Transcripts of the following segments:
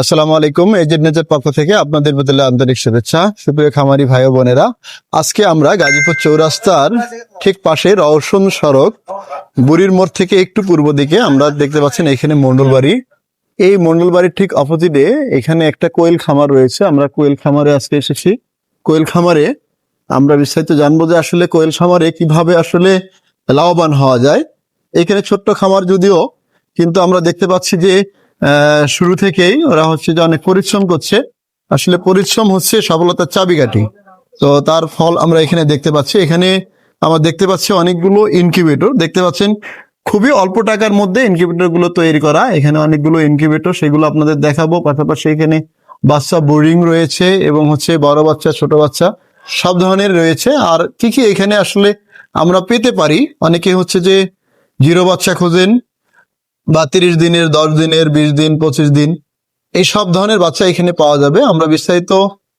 আসসালামু আলাইকুম এজেন্ট নেজের পক্ষ থেকে আপনাদের বদলে আন্তরিক শুভেচ্ছা। সুপ্রিয় খামারি ভাই বোনেরা, আজকে আমরা গাজীপুর চৌরাস্তার ঠিক পাশে রওশন সড়ক, বুড়ির মোড় থেকে একটু পূর্ব দিকে আমরা দেখতে পাচ্ছেন এখানে মন্ডল বাড়ি। এই মন্ডল বাড়ির ঠিক অপোজিটে এখানে একটা কোয়েল খামার রয়েছে, আমরা কোয়েল খামারে আজকে এসেছি। কোয়েল খামারে আমরা বিস্তারিত জানব যে আসলে কোয়েল খামারে কীভাবে আসলে লাভবান হওয়া যায়। এখানে ছোট্ট খামার যদিও, কিন্তু আমরা দেখতে পাচ্ছি যে শুরু থেকেই ওরা হচ্ছে যে অনেক পরিশ্রম করছে। আসলে পরিশ্রম হচ্ছে সফলতার চাবিকাঠি। তো তার ফল আমরা এখানে দেখতে পাচ্ছি। এখানে আমরা দেখতে পাচ্ছি অনেকগুলো ইনকিউবেটর দেখতে পাচ্ছেন, খুবই অল্প টাকার মধ্যে ইনকিউবেটরগুলো তৈরি করা। এখানে অনেকগুলো ইনকিউবেটর সেগুলো আপনাদের দেখাবো। পাশাপাশি এখানে বাচ্চা বোর্ডিং রয়েছে এবং হচ্ছে বড় বাচ্চা, ছোট বাচ্চা সব ধরনের রয়েছে। আর কি কি এখানে আসলে আমরা পেতে পারি। অনেকে হচ্ছে যে জিরো বাচ্চা খোঁজেন বা তিরিশ দিনের দশ দিনের বিশ দিন পঁচিশ দিন এই সব ধরনের বাচ্চা এখানে পাওয়া যাবে। আমরা বিস্তারিত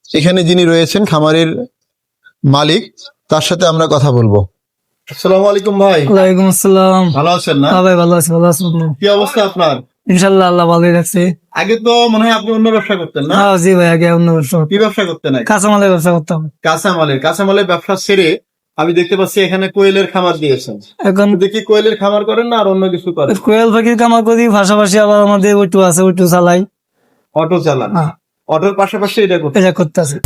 এখানে যিনি রয়েছেন খামারের মালিক তার সাথে আমরা কথা বলব। আসসালামু আলাইকুম ভাই। ওয়ালাইকুম আসসালাম। ভালো আছেন না? হ্যাঁ ভাই ভালো আছি ভালো আছি কি অবস্থা আপনার? ইনশাল্লাহ আল্লাহ ভালোই রাখছে। আগে তো মনে হয় আপনি অন্য ব্যবসা করতেন না? হ্যাঁ জি ভাই আগে অন্য ব্যবসা কি ব্যবসা করতেন? কাঁচামালের ব্যবসা করতাম। কাঁচামালের কাঁচামালের ব্যবসা ছেড়ে আমি দেখতে পাচ্ছি এখানে কোয়েলের খামার দিয়েছেন। এখন দেখি কোয়েলের খামার করেন না আর অন্য কিছু করেন? কোয়েল পাখির কামার করি পাশাপাশি আবার আমাদের ওইটু আছে ওইটু চালাই। অটো চালান? হ্যাঁ। অটোর পাশাপাশি এটা করতেন এটা করতেছে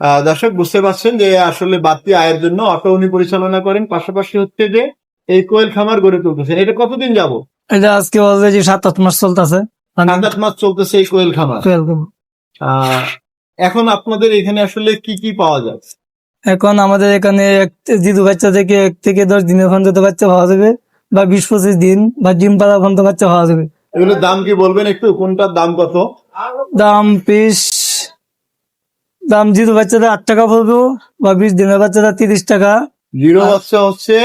আহ, দর্শক বুঝতে পারছেন যে আসলে বাড়তি আয়ের জন্য অটো উনি পরিচালনা করেন পাশাপাশি হচ্ছে যে এই কোয়েল খামার গড়ে তুলতেছেন। এটা কতদিন যাব? এটা আজকে অলরেডি সাত আট মাস চলতেছে। সাত আট মাস চলতেছে এই কোয়েল খামার। কোয়েল। আহ, এখন আপনাদের এখানে আসলে কি কি পাওয়া যায়? এখন আমাদের এখানে এক জিদু বাচ্চা থেকে এক থেকে দশ দিনের পর্যন্ত বাচ্চা হওয়া যাবে বা বিশ পঁচিশ দিন বা ডিম পাড়া পর্যন্ত বাচ্চা হওয়া যাবে। এগুলোর দাম কি বলবেন একটু? কোনটার দাম কত? দাম পিস দাম জিদু বাচ্চাদের আট টাকা পড়বে বা বিশ দিনের বাচ্চাদের তিরিশ টাকা। জিরো বাচ্চা হচ্ছে?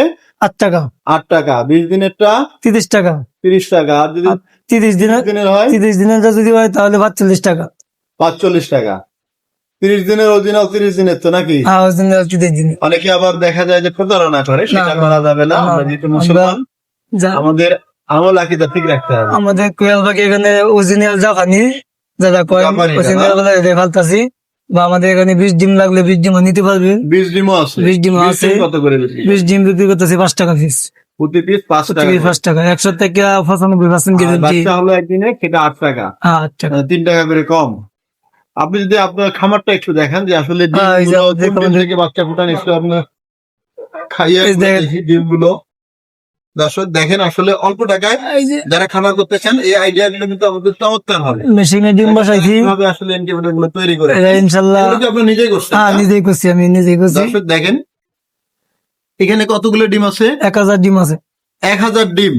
আট টাকা। আট টাকা। বিশ দিনেরটা? তিরিশ টাকা। তিরিশ টাকা। আর যদি তিরিশ দিনের দিনের হয়? তিরিশ দিনেরটা যদি হয় তাহলে পাঁচচল্লিশ টাকা। পাঁচচল্লিশ টাকা। তিরিশ দিনের অরিজিনাল তিরিশ দিনের তো নাকি? হ্যাঁ অনেকে আবার দেখা যায় যে প্রতারণা করে সেটা করা যাবে না। আমরা যেহেতু মুসলমান আমাদের আমল আকিদা ঠিক রাখতে হবে। আমাদের কোয়েল পাখি এখানে অরিজিনাল জাপানি যারা কয় অরিজিনাল ফালতাছি বা আমাদের এখানে বিশ ডিম লাগলে বিশ ডিম নিতে পারবে। বীজ ডিমও আছে। ডিমও বীজ আছে। কত করে বিশ ডিম বিক্রি করতেছি পাঁচ টাকা পিস প্রতি পিস পাঁচ টাকা পাঁচ টাকা। একশো থেকে পঁচানব্বই পার্সেন্ট গ্যারেন্টি হলো একদিনে সেটা আট টাকা। হ্যাঁ আট টাকা। মানে তিন টাকা করে কম। আপনি যদি আপনার খামারটা একটু দেখান যে আসলে হ্যাঁ, থেকে বাচ্চা ফুটান একটু আপনার খাইয়ে। ডিমগুলো। দর্শক দেখেন আসলে অল্প টাকায় যারা খামার করতে চান এই আইডিয়া গুলো কিন্তু আমাদের চমৎকার হবে। মেশিনে ডিম বসাইছি কীভাবে আসলে ইনকিউবেটরগুলো তৈরি করে। এগুলো আপনি নিজেই করছেন? হ্যাঁ নিজেই করছি আমি নিজেই করছি। দর্শক দেখেন। এখানে কতগুলো ডিম আছে? এক হাজার ডিম আছে। এক হাজার ডিম।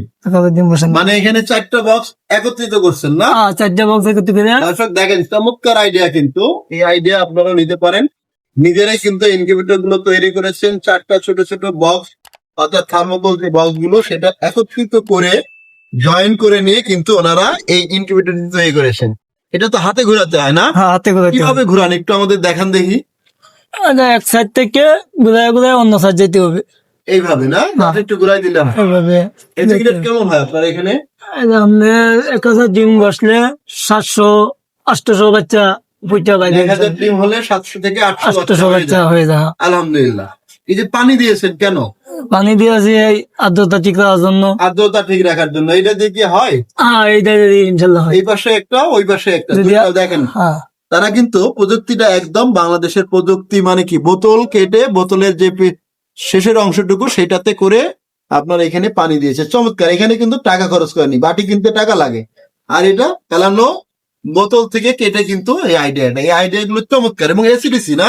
ডিম বসানো মানে এখানে চারটা বক্স একত্রিত করছেন না? চারটা বক্স পেরে দর্শক দেখেন চমৎকার আইডিয়া কিন্তু। এই আইডিয়া আপনারা নিতে পারেন। নিজেরাই কিন্তু ইনকিউবেটরগুলো তৈরি করেছেন। চারটা ছোট ছোট বক্স অর্থাৎ থার্মোকল যে বক্সগুলো সেটা একত্রিত করে জয়েন করে নিয়ে কিন্তু ওনারা এই ইনকিউবেটর তৈরি করেছেন। এটা তো হাতে ঘোরাতে হয় না? হ্যাঁ হাতে করে কীভাবে ঘুরান? একটু আমাদের দেখান দেখি। এক সাইড থেকে ঘুরায় ঘুরায় অন্য সাইড যেতে হবে। এইভাবে না? হ্যাঁ। একটু ঘুরাই কেমন হয় আপনার এখানে? এক হাজার ডিম বসলে সাতশো আটশো বাচ্চা পুইটা বাইরে এক হাজার ডিম হলে সাতশো থেকে আটশো আটশো বাচ্চা হয়ে যায়। আলহামদুলিল্লাহ। এই যে পানি দিয়েছেন কেন? পানি দিয়েছি এই আর্দ্রতা ঠিক রাখার জন্য। আর্দ্রতা ঠিক রাখার জন্য। এটা দিয়ে কি হয়? হ্যাঁ এইটা ইনশাল্লাহ এই পাশে একটা ওই পাশে একটা। দেখেন। হ্যাঁ। তারা কিন্তু প্রযুক্তিটা একদম বাংলাদেশের প্রযুক্তি মানে কি? বোতল কেটে বোতলের যে শেষের অংশটুকু সেটাতে করে আপনার এখানে পানি দিয়েছে। চমৎকার এখানে কিন্তু টাকা খরচ করেনি বাটি কিনতে টাকা লাগে। আর এটা ফেলানো বোতল থেকে কেটে কিন্তু এই আইডিয়াটা এই আইডিয়া গুলো চমৎকার এবং এসিডিসি না?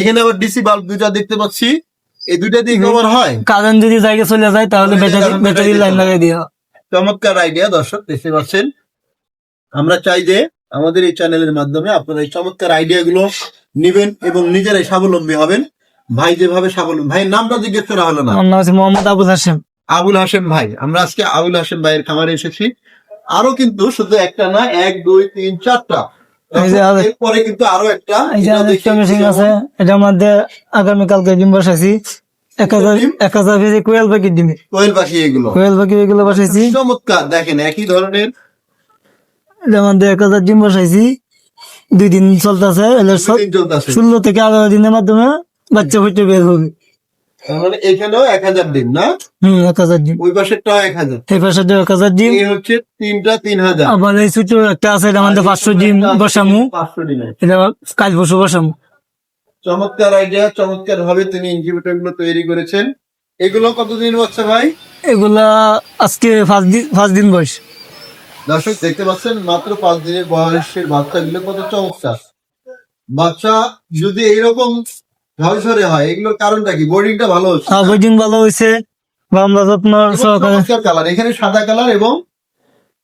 এখানে আবার ডিসি বাল্ব দুইটা দেখতে পাচ্ছি এই দুইটা দিয়ে। কভার হয়? কারেন্ট যদি জায়গায় চলে যায় তাহলে ব্যাটারি লাইন লাগাই দিয়া চমৎকার আইডিয়া দর্শক দেখতে পাচ্ছেন? আমরা চাই যে আমাদের এই চ্যানেলের মাধ্যমে আপনারা এই চমৎকার আইডিয়া গুলো নিবেন এবং নিজেরাই স্বাবলম্বী হবেন। ভাই যেভাবে স্বাবলম্বী ভাই নামটা জিজ্ঞেস করা হলো না। আমার নাম হচ্ছে মোহাম্মদ আবুল হাসেম আবুল হাসেম ভাই আমরা আজকে আবুল হাসেম ভাইয়ের খামারে এসেছি। আরও কিন্তু শুধু একটা না এক দুই তিন চারটা। এরপরে কিন্তু আরও একটা মেশিন আছে আগামীকালকে ডিম বসাইছি। এক হাজার এক হাজার কেজি কোয়েল পাখি ডিমে। কোয়েল পাখি এগুলো। কোয়েল পাখি এগুলো বসাইছি। চমৎকার দেখেন একই ধরনের। এটা আমাদের এক হাজার ডিম বসাইছি। দুই দিন চলতেছে দিন চলতেছে। ষোলো থেকে আঠারো দিনের মাধ্যমে বাচ্চা ফুটে বের হবে। মানে এখানেও এক হাজার দিন না? হম এক হাজার ডিম ওই পাশেরটাও এক হাজার। এই পাশে এক হাজার ডিম এই হচ্ছে তিনটা তিন হাজার। আবার এই ছোট একটা আছে এটা আমাদের পাঁচশো ডিম বসামু। পাঁচশো দিনের। এটা কাল বসে বসামু। চমৎকার আইডিয়া চমৎকার ভাবে তিনি ইনকিউবেটরগুলো তৈরি করেছেন। এগুলো কতদিন বাচ্চা ভাই? এগুলা আজকে পাঁচ দিন পাঁচ দিন বয়স। দর্শক দেখতে পাচ্ছেন মাত্র পাঁচ দিনের বয়সের বাচ্চাগুলো কত চমৎকার। বাচ্চা যদি এইরকম ঝরঝরে হয় এগুলোর কারণটা কি? বোর্ডিংটা ভালো হচ্ছে আর বৈদিন ভালো হয়েছে। বা আমরা যত্ন সহকারে কালার এখানে সাদা কালার এবং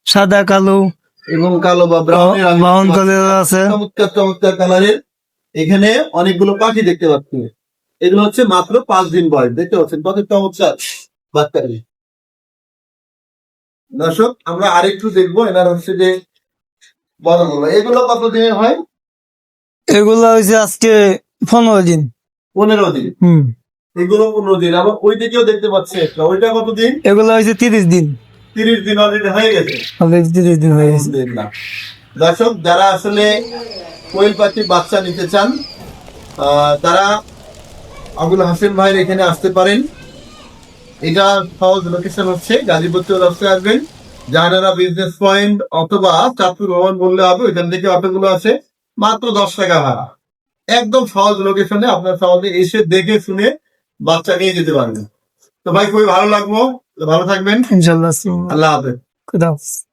সাদা কালো। এবং কালো বা ব্রাউন কালার আছে। চমৎকার চমৎকার কালারের এখানে অনেকগুলো পাখি দেখতে পাচ্ছি। এগুলো হচ্ছে মাত্র পাঁচ দিন বয়স দেখতে পাচ্ছেন কত চমৎকার বাচ্চাগুলি দর্শক আমরা আরেকটু দেখব এনার হচ্ছে যে বড়গুলো এগুলো কত দিনের হয়? এগুলা হয়েছে আজকে পনেরো দিন। পনেরো দিন। হম। এগুলো পনেরো দিন। আবার ওই দিকেও দেখতে পাচ্ছি একটা। ওইটা কত দিন এগুলা হয়েছে তিরিশ দিন। তিরিশ দিন অলরেডি হয়ে গেছে। অলরেডি তিরিশ দিন হয়ে গেছে। দর্শক যারা আসলে কোয়েল পাখির বাচ্চা নিতে চান তারা আবুল হাসিন ভাইয়ের এখানে আসতে পারেন। এটা সহজ লোকেশন হচ্ছে গাজীপুর চৌরাস্তায় আসবেন। জাহানারা বিজনেস পয়েন্ট অথবা চাঁদপুর ভবন বললে হবে ওইখান থেকে অটোগুলো আছে। মাত্র দশ টাকা ভাড়া। একদম সহজ লোকেশনে আপনার সহজে এসে দেখে শুনে বাচ্চা নিয়ে যেতে পারবেন। তো ভাই খুবই ভালো লাগবো ভালো থাকবেন। ইনশাল্লাহ আল্লাহ হাফেজ। খুদা হাফেজ।